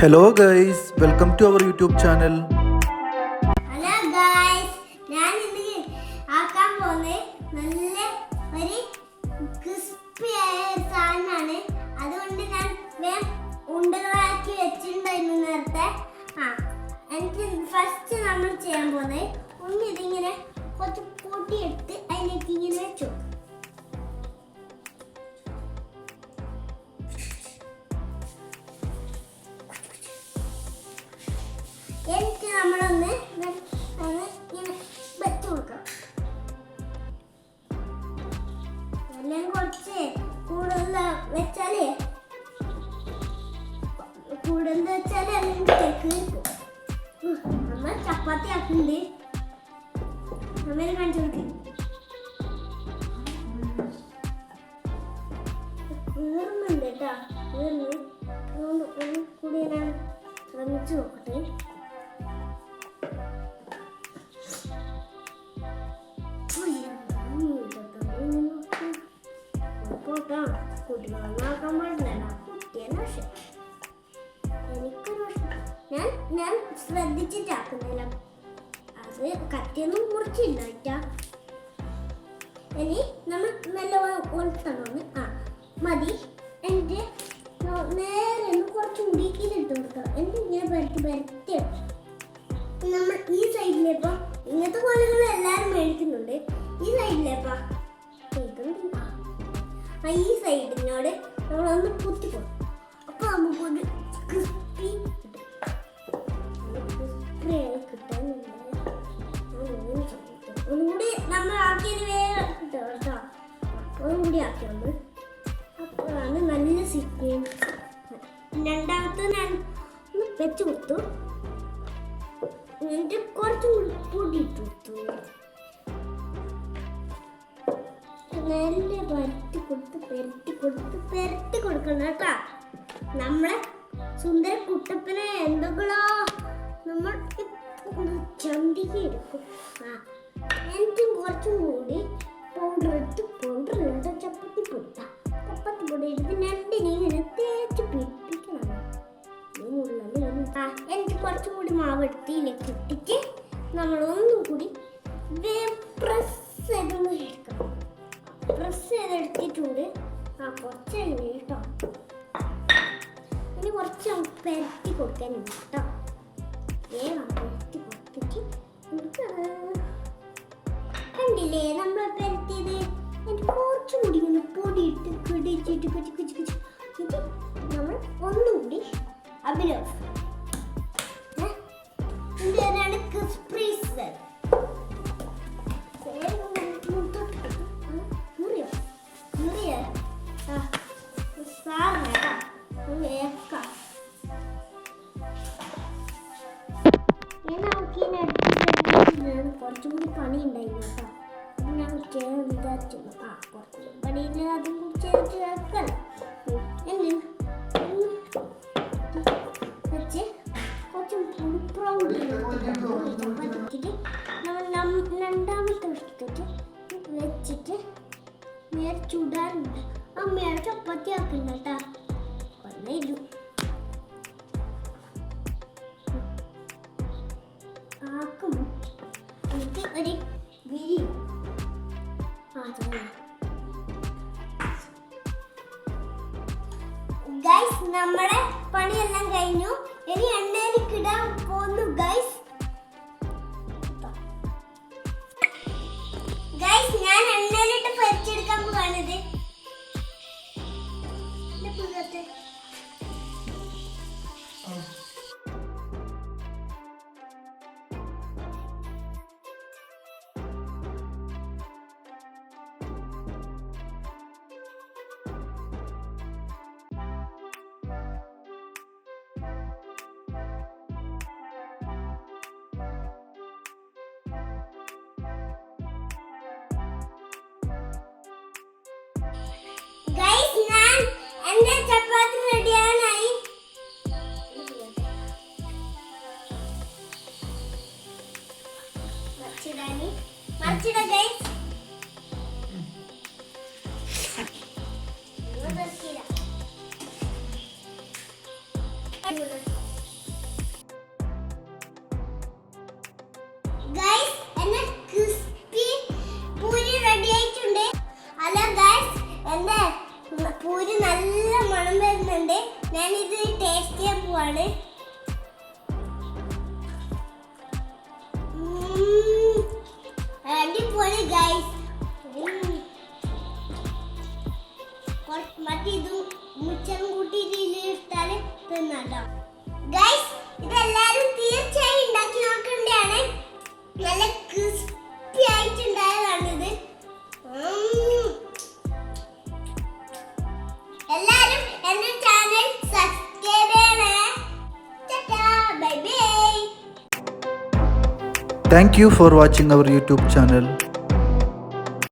Hello guys welcome to our YouTube channel നമ്മളൊന്ന് ഒന്ന് ഇങ്ങനെ വെച്ച് കൊടുക്കാം. എല്ലാം കുറച്ച് കൂടുതൽ വെച്ചാലേ കൂടുതൽ വെച്ചാലേ അല്ലെങ്കിൽ കേക്ക് നമ്മൾ ചപ്പാത്തി ആക്കുന്നുണ്ട്. അമ്മേനെ കാണിച്ചു കൊടുക്കും. വീർന്നുണ്ട് കേട്ടോ. വീർന്ന് അതുകൊണ്ട് ഒന്ന് നോക്കട്ടെ. ഞാൻ ഞാൻ ശ്രദ്ധിച്ചിട്ടാക്കുന്നില്ല അത് കത്തിയൊന്നും മുറിച്ചില്ല കേട്ടാ ഇനി നമ്മൾ നല്ല ഒളുത്തണമെന്ന് ആ മതി എന്റെ ഈ സൈഡിനോട് നമ്മളൊന്ന് കുത്തിക്കും. അപ്പൊ നമുക്കൊരു ക്രിസ്പി കിട്ടും ക്രിസ്പി ആയി കിട്ടാനുണ്ട് ഒന്നുകൂടി നമ്മൾ ആക്കിയത് വേറെ കിട്ടും. കേട്ടോ ഒന്നുകൂടി ആക്കിയോണ്ട് അപ്പോഴാണ് നല്ല സിറ്റിയും രണ്ടാമത്തെ ഞാൻ ഒന്ന് വെച്ച് കൊടുത്തു. എന്നിട്ട് കുറച്ചും കൂടി കൂട്ടിയിട്ട് കൊടുത്തു. നല്ല പരത്തി കൊടുത്ത് പെരട്ടി കൊടുത്ത് പെരട്ടി കൊടുക്കണം കേട്ടാ. നമ്മളെ സുന്ദര കുട്ടപ്പനെ എന്തെങ്കിലോ നമ്മൾ ചന്തിക്ക് എടുക്കും ആ എന്തും കുറച്ചും കൂടി പൗഡർ എടുത്ത് പൗഡർ എടുത്ത് ചപ്പാത്തി പൊട്ട. ചപ്പാത്തി പൊടി എടുത്ത് രണ്ടിനെ ഇങ്ങനെ തേച്ച് പിടിപ്പിക്കണം? എനിക്ക് കുറച്ചും കൂടി മാവ് എടുത്ത് ഇതിലേക്ക് ഇട്ടിട്ട് നമ്മളൊന്നും കൂടി പെരട്ടി ഇഷ്ടം കണ്ടില്ലേ നമ്മൾ പരത്തിയത് എനിക്ക് കുറച്ചും കൂടി ഇങ്ങനെ പൊടിയിട്ട് കിടിച്ചിട്ട് കുച്ചി കുച്ചി കുച്ചി നമ്മൾ ഒന്നുകൂടി അഭിനവ് ഇനി അടുത്ത കുറച്ചും കൂടി പണി ഉണ്ടായിരുന്നു കേട്ടോ അപ്പം ഞാൻ ചെയ്യാൻ വിചാരിച്ചു ആ കുറച്ചും പണിയില്ല അതും കൂടി ചേർത്ത് വെക്കല്ല എന്തിന് വെച്ച് കുറച്ചും നം- രണ്ടാമത്തെ എടുത്തിട്ട് വെച്ചിട്ട് നേരെ ചുടാറുണ്ട്. അമ്മയുടെ ചപ്പാത്തി ആക്കണ്ട കേട്ടാ. ഒരു വിരി. ഗൈസ് നമ്മുടെ പണിയെല്ലാം കഴിഞ്ഞു. ഇനി എണ്ണയിലേക്ക് ഇടാൻ പോകുന്നു മറിച്ചിടാനി. മറിച്ചിടാ ഗൈസ് എന്നെ ക്രിസ്പി പൂരി അല്ല പൂരി നല്ല മണം വരുന്നുണ്ട്. ഞാനിത് ടേസ്റ്റ് ചെയ്യാൻ പോവാണ്. Thank you for watching our YouTube channel.